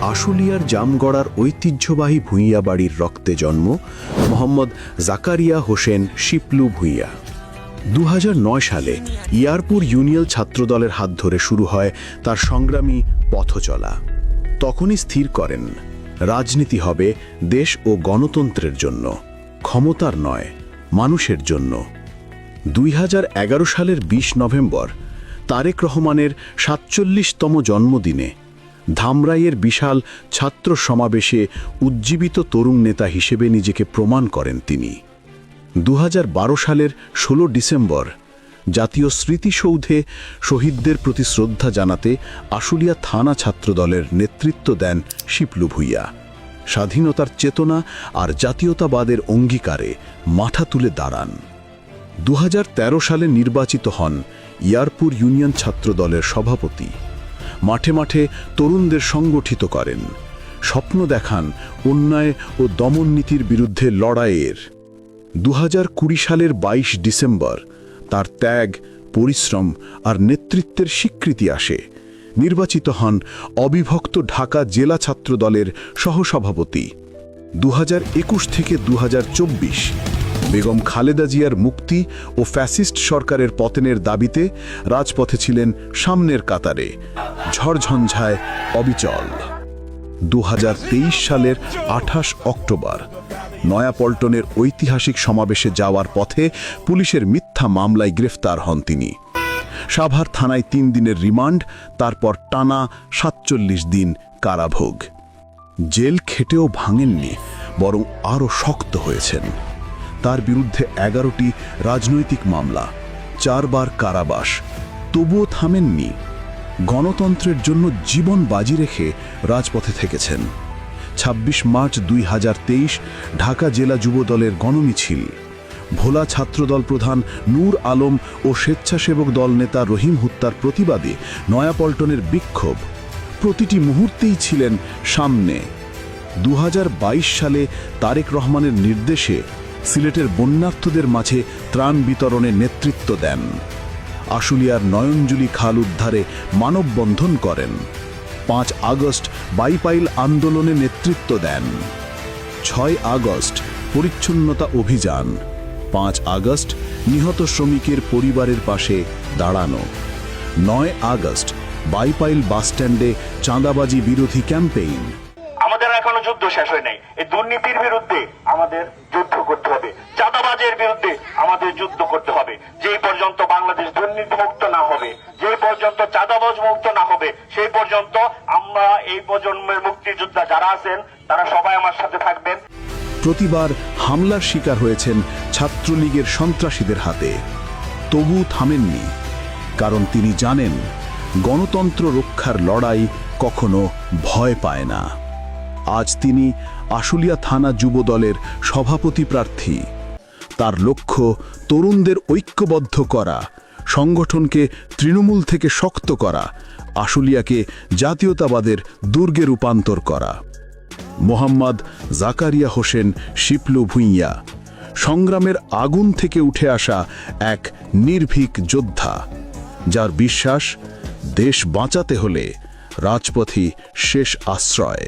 আশুলিয়ার জামগড়ার ঐতিহ্যবাহী ভূঁইয়া বাড়ির রক্তে জন্ম মোহাম্মদ জাকারিয়া হোসেন শিপলু ভূঁইয়া। দু হাজার নয় সালে ইয়ারপুর ইউনিয়ন ছাত্রদলের হাত ধরে শুরু হয় তার সংগ্রামী পথচলা। তখনই স্থির করেন, রাজনীতি হবে দেশ ও গণতন্ত্রের জন্য, ক্ষমতার নয়, মানুষের জন্য। দুই হাজার এগারো সালের ২০ নভেম্বর তারেক রহমানের সাতচল্লিশতম জন্মদিনে ধামরাইয়ের বিশাল ছাত্র সমাবেশে উজ্জীবিত তরুণ নেতা হিসেবে নিজেকে প্রমাণ করেন তিনি। দু হাজার বারো সালের ১৬ ডিসেম্বর, জাতীয় স্মৃতিসৌধে শহীদদের প্রতি শ্রদ্ধা জানাতে আশুলিয়া থানা ছাত্রদলের নেতৃত্ব দেন শিপলু ভুইয়া। স্বাধীনতার চেতনা আর জাতীয়তাবাদের অঙ্গীকারে মাথা তুলে দাঁড়ান। দু হাজার তেরো সালে নির্বাচিত হন ইয়ারপুর ইউনিয়ন ছাত্র দলের সভাপতি। মাঠে মাঠে তরুণদের সংগঠিত করেন। স্বপ্ন দেখান অন্যায় ও দমননীতির বিরুদ্ধে লড়াইয়ের। দু হাজার কুড়ি সালের ২২ ডিসেম্বর তার ত্যাগ, পরিশ্রম আর নেতৃত্বের স্বীকৃতি আসে। নির্বাচিত হন অবিভক্ত ঢাকা জেলা ছাত্র দলের সহসভাপতি। দু হাজার একুশ থেকে দু হাজার চব্বিশ বেগম খালেদা জিয়ার মুক্তি ও ফ্যাসিস্ট সরকারের পতনের দাবিতে রাজপথে ছিলেন সামনের কাতারে। ঝড়ঝঞ্ঝায় অবিচল। দু হাজার তেইশ সালের আঠাশ অক্টোবর, নয়াপল্টনের ঐতিহাসিক সমাবেশে যাওয়ার পথে পুলিশের মিথ্যা মামলায় গ্রেফতার হন তিনি। সাভার থানায় তিন দিনের রিমান্ড, তারপর টানা সাতচল্লিশ দিন কারাভোগ। জেল খেটেও ভাঙেননি, বরং আরও শক্ত হয়েছেন। তার বিরুদ্ধে এগারোটি রাজনৈতিক মামলা, চারবার কারাবাস। তবুও থামেননি। গণতন্ত্রের জন্য জীবন বাজি রেখে রাজপথে থেকেছেন। ২৬ মার্চ দুই হাজার তেইশ, ঢাকা জেলা যুবদলের গণমিছিল। ভোলা ছাত্রদল প্রধান নূর আলম ও স্বেচ্ছাসেবক দল নেতা রহিম হত্যার প্রতিবাদে নয়াপল্টনের বিক্ষোভ। প্রতিটি মুহূর্তেই ছিলেন সামনে। দু হাজার বাইশ সালে তারেক রহমানের নির্দেশে সিলেটের বন্যার্থদের মাঝে ত্রাণ বিতরণে নেতৃত্ব দেন। আশুলিয়ার নয়নজুলি খাল উদ্ধারে মানববন্ধন করেন। পাঁচ আগস্ট বাইপাইল আন্দোলনে নেতৃত্ব দেন। ছয় আগস্ট পরিচ্ছন্নতা অভিযান। পাঁচ আগস্ট নিহত শ্রমিকের পরিবারের পাশে দাঁড়ানো। নয় আগস্ট বাইপাইল বাসস্ট্যান্ডে চাঁদাবাজি বিরোধী ক্যাম্পেইন। যুদ্ধ শেষ হয় নাই। এই দুর্নীতির বিরুদ্ধে আমাদের যুদ্ধ করতে হবে। চাঁদাবাজের বিরুদ্ধে আমাদের যুদ্ধ করতে হবে। যে পর্যন্ত বাংলাদেশ দুর্নীতি মুক্ত না হবে, যে পর্যন্ত চাঁদাবাজ মুক্ত না হবে, সেই পর্যন্ত আমরা এই প্রজন্মের মুক্তিযোদ্ধা যারা আছেন, তারা সবাই আমার সাথে থাকবেন। প্রতিবার হামলার শিকার হয়েছেন ছাত্রলীগের সন্ত্রাসীদের হাতে। তবু থামেননি, কারণ তিনি জানেন গণতন্ত্র রক্ষার লড়াই কখনো ভয় পায় না। আজ তিনি আশুলিয়া থানা যুবদলের সভাপতি প্রার্থী। তার লক্ষ্য, তরুণদের ঐক্যবদ্ধ করা, সংগঠনকে তৃণমূল থেকে শক্ত করা, আশুলিয়াকে জাতীয়তাবাদের দুর্গে রূপান্তর করা। মোহাম্মদ জাকারিয়া হোসেন শিপলু ভুইয়া, সংগ্রামের আগুন থেকে উঠে আসা এক নির্ভীক যোদ্ধা, যার বিশ্বাস, দেশ বাঁচাতে হলে রাজপথই শেষ আশ্রয়।